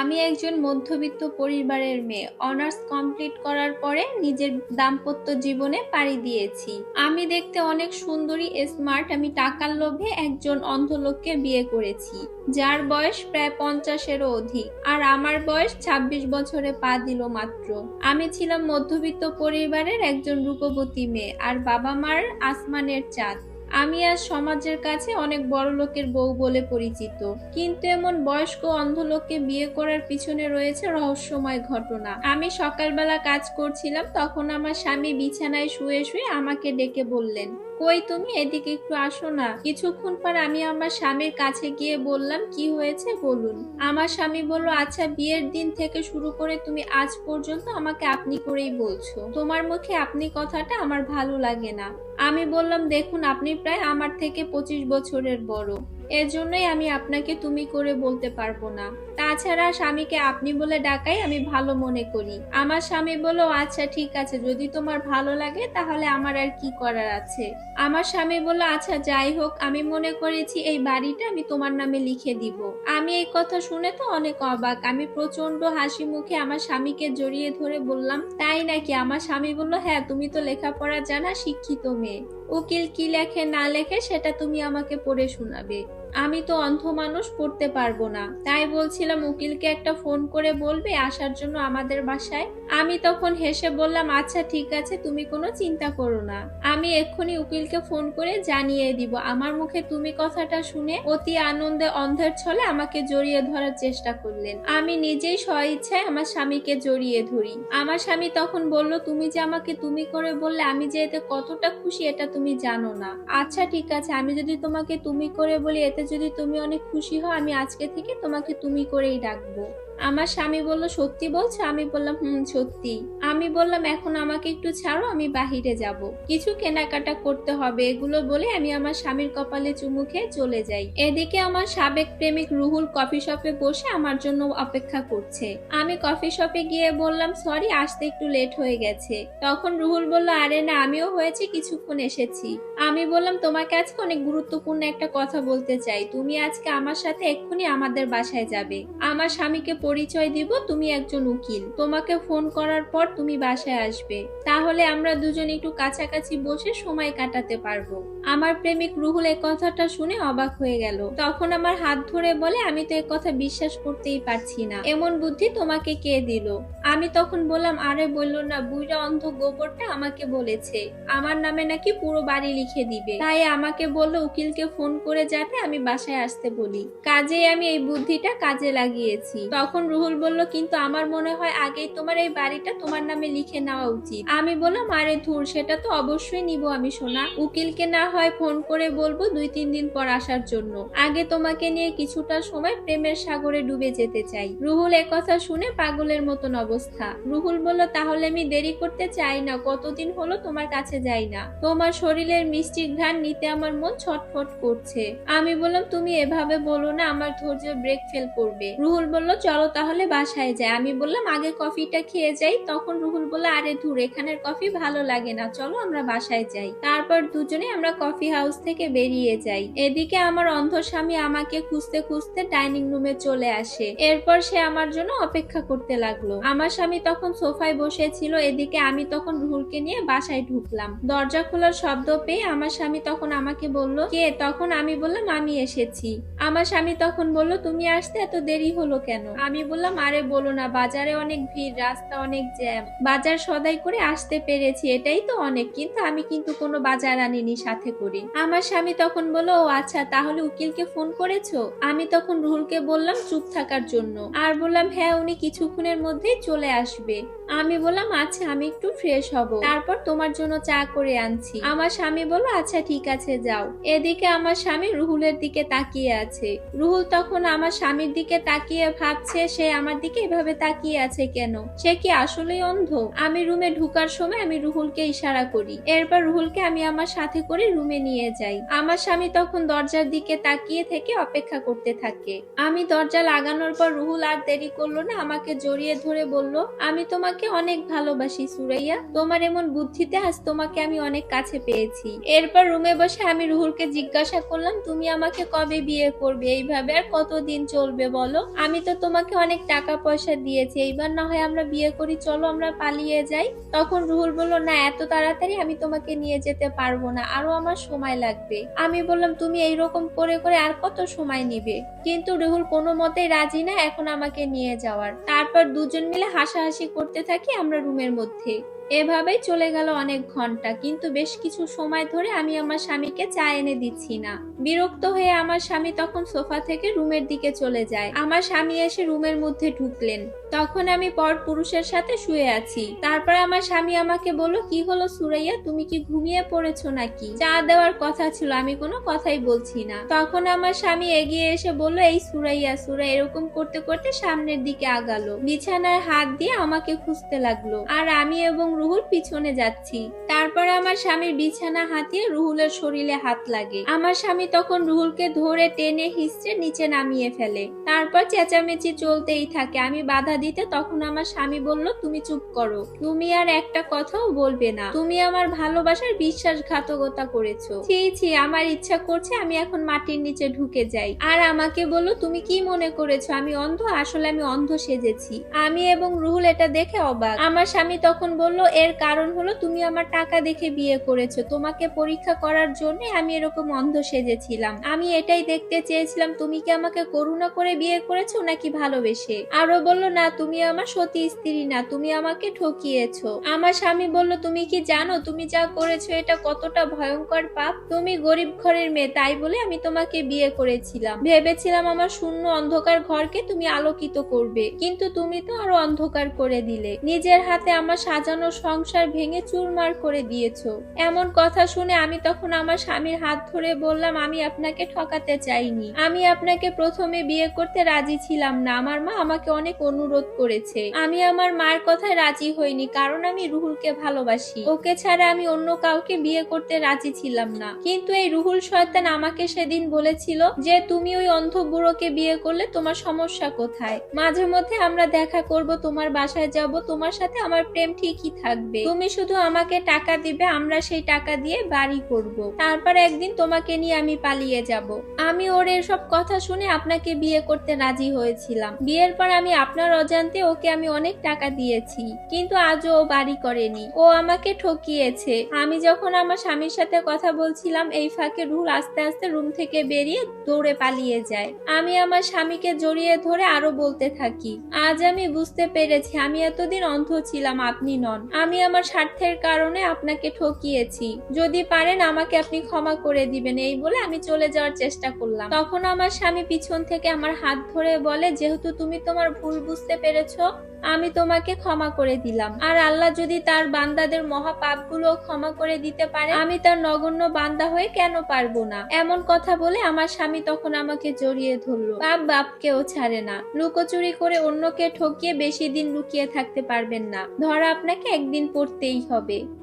আমি একজন মধ্যবিত্ত পরিবারের মেয়ে। অনার্স কমপ্লিট করার পরে নিজের দাম্পত্য জীবনে পাড়ি দিয়েছি। আমি দেখতে অনেক সুন্দরী, স্মার্ট, আমি টাকার লোভে একজন অন্ধ লোককে বিয়ে করেছি, যার বয়স প্রায় পঞ্চাশেরও অধিক, আর আমার বয়স ২৬ বছরে পা দিল মাত্র। আমি ছিলাম মধ্যবিত্ত পরিবারের একজন রূপবতী মেয়ে, আর বাবা মার আসমানের চাঁদ। আমি আজ সমাজের কাছে অনেক বড় লোকের বউ বলে পরিচিত। কিন্তু এমন বয়স্ক অন্ধ লোককে বিয়ে করার পিছনে রয়েছে রহস্যময় ঘটনা। আমি সকালবেলা কাজ করছিলাম, তখন আমার স্বামী বিছানায় শুয়ে শুয়ে আমাকে ডেকে বললেন কই তুমি? এদিকে একটু আসো না। কিছুক্ষণ পর আমি আমার স্বামীর কাছে গিয়ে বললাম, কি হয়েছে বলুন? আমার স্বামী বলল আচ্ছা বিয়ের দিন থেকে শুরু করে তুমি আজ পর্যন্ত আমাকে আপনি করেই বলছো। তোমার মুখে আপনি কথাটা আমার ভালো লাগে না। আমি বললাম, দেখুন, আপনি প্রায় আমার থেকে পঁচিশ বছরের বড়। এর জন্যই আমি আপনাকে তুমি করে বলতে পারব না। তাছাড়া স্বামীকে আপনি বলে ডাকাই আমি ভালো মনে করি। আমার স্বামী বলো আচ্ছা ঠিক আছে, যদি তোমার ভালো লাগে, তাহলে আমার আর কি করার আছে? আমার স্বামী বলো আচ্ছা যাই হোক, আমি মনে করেছি এই বাড়িটা আমি তোমার নামে লিখে দিব। আমি এই কথা শুনে তো অনেক অবাক। আমি প্রচণ্ড হাসি মুখে আমার স্বামীকে জড়িয়ে ধরে বললাম, তাই নাকি? আমার স্বামী বলল হ্যাঁ তুমি তো লেখাপড়া জানা শিক্ষিত মেয়ে। উকিল কি লেখে, না লেখে, সেটা তুমি আমাকে পড়ে শোনাবে। আমি তো অন্ধ মানুষ, পড়তে পারব না। তাই বলছিলাম, উকিলকে একটা ফোন করে বলবে আসার জন্য আমাদের বাসায়। আমি তখন হেসে বললাম আচ্ছা ঠিক আছে, তুমি কোনো চিন্তা করো না। আমি এক্ষুনি উকিলকে ফোন করে জানিয়ে দিব। আমার মুখে তুমি কথাটা শুনে অতি আনন্দে অন্ধের ছলে আমাকে জড়িয়ে ধরার চেষ্টা করলেন। আমি নিজেই স্বইচ্ছায় আমার স্বামীকে জড়িয়ে ধরি। আমার স্বামী তখন বলল, তুমি যে আমাকে তুমি করে বললে, আমি যে এতে কতটা খুশি, এটা তুমি জানো না। আচ্ছা ঠিক আছে, আমি যদি তোমাকে তুমি করে বলি, এতে যদি তুমি অনেক খুশি হও আমি আজকে থেকে তোমাকে তুমি করেই ডাকবো। আমার স্বামী বলল, সত্যি বলছো? আমি বললাম, হুম, সত্যি। আমি বললাম, এখন আমাকে একটু ছাড়ো, আমি বাহিরে যাব। কিছু কেনাকাটা করতে হবে। এগুলো বলে আমি আমার স্বামীর কপালে চুমু খেয়ে চলে যাই। এদিকে আমার সাবেক প্রেমিক রুহুল কফি শপে বসে আমার জন্য অপেক্ষা করছে। আমি কফি শপে গিয়ে বললাম, সরি, আসতে একটু লেট হয়ে গেছে। তখন রুহুল বলল, আরে না, আমিও হয়েছে, কিছুক্ষণ এসেছি। আমি বললাম, তোমাকে আজকে অনেক গুরুত্বপূর্ণ একটা কথা বলতে চাই। তুমি আজকে আমার সাথে এক্ষুনি আমাদের বাসায় যাবে। আমার স্বামীকে পরিচয় দিব, তুমি একজন উকিল। তোমাকে ফোন করার পর তুমি বাসায় আসবে। তাহলে আমরা দুজন একটু কাছাকাছি বসে সময় কাটাতে পারব। আমার প্রেমিক রুহুল এ কথাটা শুনে অবাক হয়ে গেল। তখন আমার হাত ধরে বলে, আমি তো এ কথা বিশ্বাস করতেই পারছি না। এমন বুদ্ধি তোমাকে কে দিল? আমি তখন বললাম, আরে বলল না বুইরা অন্ধ গোবরটা আমাকে বলেছে। আমার নামে নাকি পুরো বাড়ি লিখে দিবে। তাই আমাকে বলল, উকিলকে ফোন করে যাতে আমি বাসায় আসতে বলি। কাজেই আমি এই বুদ্ধিটা কাজে লাগিয়েছি। তখন রুহুল বলল, কিন্তু আমার মনে হয় আগেই তোমার এই বাড়িটা তোমার নামে লিখে নেওয়া উচিত। আমি বললাম, আরে ধুর, সেটা তো অবশ্যই নিব আমি শোনা উকিলকে না হয় ফোন করে বলব দুই, তিন দিন পর আসার জন্য। আগে তোমাকে নিয়ে কিছুটা সময় প্রেমের সাগরে ডুবে যেতে চাই। রুহুল কথা শুনে পাগলের মতন অবস্থা। রুহুল বলল, তাহলে আমি দেরি করতে চাই না, কতদিন হলো তোমার কাছে যাই না। তোমার শরীরের মিষ্টি ঘ্রাণ নিতে আমার মন ছটফট করছে। আমি বললাম, তুমি এভাবে বলো না, আমার ধৈর্য ব্রেক ফেল করবে। রুহুল বলল, চলো তাহলে বাসায় যাই আমি বললাম, আগে কফিটা খেয়ে যাই। তখন রুহুল বলল, আরে ধুর, এখানের কফি ভালো লাগে না। চলো আমরা বাসায় যাই। তারপর দুজনে আমরা কফি হাউস থেকে বেরিয়ে যাই। এদিকে আমার অন্ধ স্বামী আমাকে খুঁজতে খুঁজতে ডাইনিং রুমে চলে আসে। এরপর সে আমার জন্য অপেক্ষা করতে লাগল। আমার স্বামী তখন সোফায় বসেছিল। এদিকে আমি তখন রুহুলকে নিয়ে বাসায় ঢুকলাম। দরজা খোলার শব্দ পেয়ে আমার স্বামী তখন আমাকে বলল, কে? তখন আমি বললাম, আমি এসেছি। আমার স্বামী তখন বলল, তুমি আসতে এত দেরি হলো কেন? আমি বললাম, আরে বলো না, বাজারে অনেক ভিড়, রাস্তা অনেক জ্যাম। বাজার সদাই করে আসতে পেরেছি, এটাই তো অনেক। কিন্তু আমি কিন্তু কোনো বাজার আনিনি সাথে করে। আমার স্বামী তখন বলল, ও আচ্ছা তাহলে উকিলকে ফোন করেছ? আমি তখন রুহুলকে বললাম, চুপ থাকার জন্য। আর বললাম হ্যাঁ উনি কিছুক্ষণের মধ্যেই চলে আসবে। আমি বললাম আচ্ছা আমি একটু ফ্রেশ হব। তারপর তোমার জন্য চা করে আনছি। আমার স্বামী বলল আচ্ছা ঠিক আছে, যাও। এদিকে আমার স্বামী রুহুলের দিকে তাকিয়ে আছে। রুহুল তখন আমার স্বামীর দিকে তাকিয়ে ভাবছে সে আমার দিকে এভাবে তাকিয়ে আছে কেন? সে কি আসলেই অন্ধ? আমি রুমে ঢুকার সময় আমি রুহুলকে ইশারা করি। এরপর রুহুলকে আমি আমার সাথে করে রুমে নিয়ে যাই। আমার স্বামী তখন দরজার দিকে তাকিয়ে থেকে অপেক্ষা করতে থাকে। আমি দরজা লাগানোর পর রুহুল আর দেরি করল না, আমাকে জড়িয়ে ধরে বলল, আমি তোমাকে অনেক ভালোবাসি সুরাইয়া। তোমার এমন বুদ্ধিতে আজ তোমাকে আমি অনেক কাছে পেয়েছি। এরপর রুমে বসে আমি রুহুলকে জিজ্ঞাসা করলাম, তুমি আমাকে কবে বিয়ে করবে? এইভাবে আর কতদিন চলবে বলো? আমি তো তোমাকে আমাকে অনেক টাকা পয়সা দিয়েছে, এইবার না হয় আমরা বিয়ে করি, চলো আমরা পালিয়ে যাই। তখন রুহুল বলল, না, এত তাড়াতাড়ি আমি তোমাকে নিয়ে যেতে পারব না, আরও আমার সময় লাগবে। আমি বললাম, তুমি এইরকম করে করে আর কত সময় নিবে? কিন্তু রুহুল কোনো মতেই রাজি না, এখন আমাকে নিয়ে যাওয়ার। তারপর দুজন মিলে হাসাহাসি করতে থাকি আমরা রুমের মধ্যে। এভাবেই চলে গেল অনেক ঘণ্টা, কিন্তু বেশ কিছু সময় ধরে আমি আমার স্বামীকে চা এনে দিচ্ছি না। বিরক্ত হয়ে আমার স্বামী তখন সোফা থেকে রুমের দিকে চলে যায়। আমার স্বামী এসে রুমের মধ্যে ঢুকলেন। তখন আমি পর পুরুষের সাথে শুয়ে আছি। তারপর আমার স্বামী আমাকে বলল, কি হলো সুরাইয়া? তুমি কি ঘুমিয়ে পড়েছো নাকি? চা দেওয়ার কথা ছিল, আমি কোনো কথাই বলছি না। তখন আমার স্বামী এগিয়ে এসে বলল, এই সুরাইয়া সুরা এরকম করতে করতে সামনের দিকে আগালো। বিছানার হাত দিয়ে আমাকে খুঁজতে লাগল। আর আমি এবং রুহুল পিছনে যাচ্ছি। তারপর আমার স্বামীর বিছানা হাতিয়ে রুহুলের শরীরে হাত লাগে। আমার স্বামী তখন রুহুলকে ধরে টেনে হিসড়ে নিচে নামিয়ে ফেলে। তারপর চেঁচামেচি চলতেই থাকে। আমি বাধা দিতে তখন আমার স্বামী বলল, তুমি চুপ করো। তুমি আর একটা কথাও বলবে না। তুমি আমার ভালোবাসার বিশ্বাসঘাতকতা করেছ। ছি ছি, আমার ইচ্ছা করছে আমি এখন মাটির নিচে ঢুকে যাই। আর আমাকে বলল, তুমি কি মনে করেছ? আমি অন্ধ, আসলে আমি অন্ধ সেজেছি। আমি এবং রুহুল এটা দেখে অবাক। আমার স্বামী তখন বলল এর কারণ হলো তুমি আমার টাকা দেখে বিয়ে করেছ। তোমাকে পরীক্ষা করার জন্য আমি এরকম অন্ধ সেজেছিলাম। আমি এটাই দেখতে চেয়েছিলাম, তুমি কি আমাকে করুণা করে বিয়ে করেছ নাকি ভালোবেসে? আরও বলল, না, তুমি আমার সতী স্ত্রী না, তুমি আমাকে ঠকিয়েছো। আমার স্বামী বলল, তুমি কি জানো, তুমি যা করেছ এটা কতটা ভয়ঙ্কর পাপ? তুমি গরিব ঘরের মেয়ে, তাই বলে আমি তোমাকে বিয়ে করেছিলাম। ভেবেছিলাম আমার শূন্য অন্ধকার ঘরকে তুমি আলোকিত করবে, কিন্তু তুমি তো আরও অন্ধকার করে দিলে। নিজের হাতে আমার সাজানো সংসার ভেঙে চুরমার করে দিয়েছ। এমন কথা শুনে আমি তখন আমার স্বামীর হাত ধরে বললাম, আমি আপনাকে ঠকাতে চাইনি। আমি আপনাকে প্রথমে বিয়ে করতে রাজি ছিলাম না। আমার মা আমাকে অনেক অনুরোধ করেছে। আমি আমার মার কথায় রাজি হইনি, কারণ আমি রুহুলকে ভালোবাসি। ওকে ছাড়া আমি অন্য কাউকে বিয়ে করতে রাজি ছিলাম না। কিন্তু এই রুহুল শয়তান আমাকে সেদিন বলেছিল যে, তুমি ওই অন্ধ বুড়োকে বিয়ে করলে তোমার সমস্যা কোথায়? মাঝে মধ্যে আমরা দেখা করব, তোমার বাসায় যাব, তোমার সাথে আমার প্রেম ঠিকই থাকবে। তুমি শুধু আমাকে টাকা দিবে, আমরা সেই টাকা দিয়ে বাড়ি করব। তারপর একদিন তোমাকে নিয়ে আমি পালিয়ে যাব। আমি ওর এসব কথা শুনে আপনাকে বিয়ে করতে রাজি হয়েছিলাম। বিয়ের পর আমি আপনার অজান্তে ওকে আমি অনেক টাকা দিয়েছি, কিন্তু আজও ও বাড়ি করেনি। ও আমাকে ঠকিয়েছে। আমি যখন আমার স্বামীর সাথে কথা বলছিলাম, এই ফাঁকে রুল আস্তে আস্তে রুম থেকে বেরিয়ে দৌড়ে পালিয়ে যায়। আমি আমার স্বামীকে জড়িয়ে ধরে আরও বলতে থাকি, আজ আমি বুঝতে পেরেছি, আমি এতদিন অন্ধ ছিলাম, আপনি নন। আমি আমার স্বার্থের কারণে আপনাকে ঠকিয়েছি। যদি পারেন আমাকে আপনি ক্ষমা করে দিবেন, এই বলে আমি চলে যাওয়ার চেষ্টা করলাম। তখন আমার স্বামী পিছন থেকে আমার হাত ধরে বলে, যেহেতু তুমি তোমার ভুল বুঝতে পেরেছ আমি তোমাকে ক্ষমা করে দিলাম। আর আল্লাহ যদি তার বান্দাদের মহা পাপগুলো ক্ষমা করে দিতে পারে, আমি তার নগণ্য বান্দা হয়ে কেন পারব না? এমন কথা বলে আমার স্বামী তখন আমাকে জড়িয়ে ধরলো। বাপ বাপকেও ছাড়ে না। লুকোচুরি করে অন্যকে ঠকিয়ে বেশি দিন লুকিয়ে থাকতে পারবেন না। ধরা আপনাকে একদিন পড়তেই হবে।